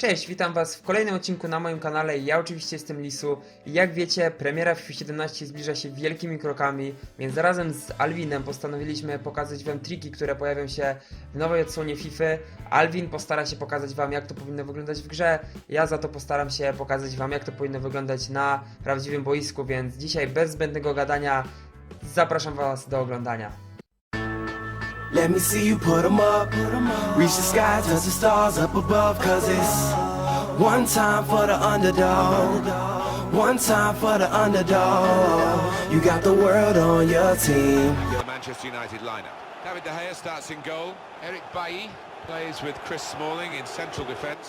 Cześć, witam was w kolejnym odcinku na moim kanale. Ja oczywiście jestem Lisu jak wiecie, premiera FIFA 17 zbliża się wielkimi krokami, więc razem z Alwinem postanowiliśmy pokazać wam triki, które pojawią się w nowej odsłonie FIFA. Alwin postara się pokazać wam, jak to powinno wyglądać w grze. Ja za to postaram się pokazać wam, jak to powinno wyglądać na prawdziwym boisku, więc dzisiaj bez zbędnego gadania zapraszam was do oglądania. Let me see you put 'em up. Reach the sky, touch the stars up above. Cause it's one time for the underdog. One time for the underdog. You got the world on your team. The Manchester United lineup. David De Gea starts in goal. Eric Bailly plays with Chris Smalling in central defence.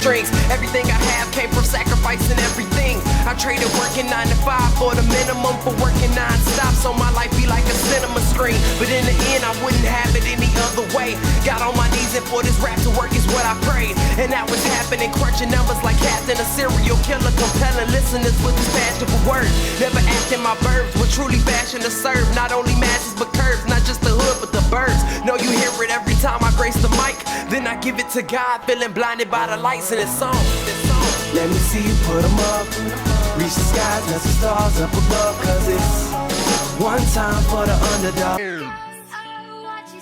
Drinks. Everything I have came from sacrificing everything. I traded working nine to five for the minimum for working non-stop, so my life be like a cinema screen. But in the end, I wouldn't have it any other way. Got on my knees and for this rap to work is what I prayed, and that was happening. Crunching numbers like Captain, a serial killer, compelling listeners with these fashionable words. Never acting my verbs, but truly bashing to serve not only masses but curves, give it to God, feeling blinded by the lights in this song. Let me see you put 'em up. Reach the skies, touch the stars up above. Cause it's one time for the underdog. What you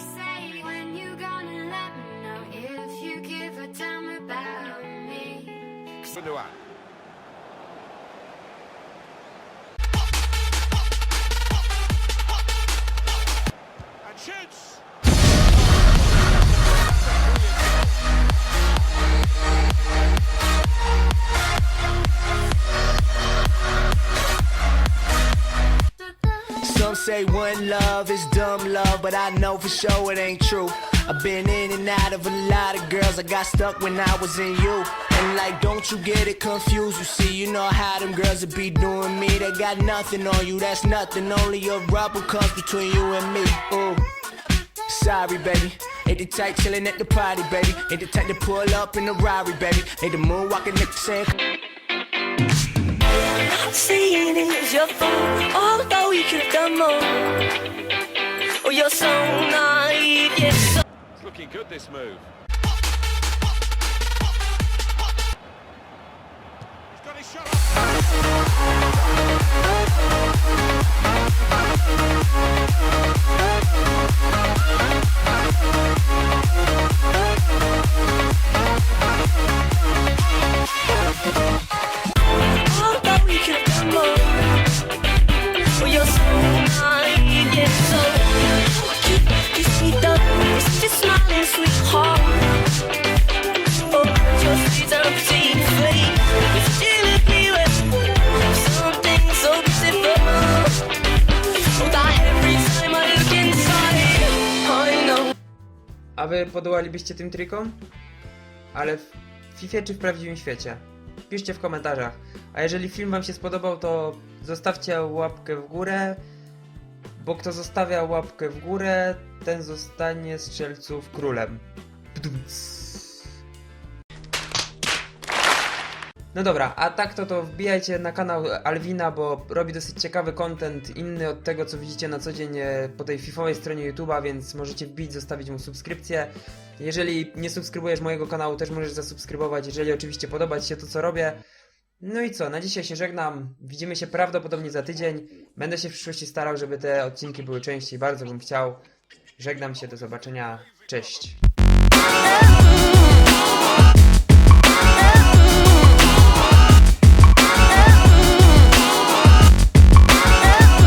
Some say one love is dumb love, but I know for sure it ain't true. I've been in and out of a lot of girls. I got stuck when I was in you. And like, don't you get it confused? You see, you know how them girls would be doing me. They got nothing on you, that's nothing. Only a rubber comes between you and me. Ooh. Sorry, baby. Ain't the type chillin' at the party, baby. Ain't the type to pull up in the Rari, baby. Ain't the moon walking at the same. Saying it your fault, although you could have done more. Oh, you're so naive, yeah, so It's looking good, this move. Sweet. A wy podołalibyście tym trikom? Ale w FIFA czy w prawdziwym świecie? Piszcie w komentarzach. A jeżeli film wam się spodobał, to zostawcie łapkę w górę, bo kto zostawia łapkę w górę, ten zostanie strzelców królem. Pdumc. No dobra, a tak to to wbijajcie na kanał Alwina, bo robi dosyć ciekawy content, inny od tego co widzicie na co dzień e, po tej fifowej stronie YouTube'a, więc możecie wbić, zostawić mu subskrypcję. Jeżeli nie subskrybujesz mojego kanału, też możesz zasubskrybować, jeżeli oczywiście podoba Ci się to co robię. No i co, na dzisiaj się żegnam. Widzimy się prawdopodobnie za tydzień. Będę się w przyszłości starał, żeby te odcinki były częściej, bardzo bym chciał. Żegnam się, do zobaczenia. Cześć.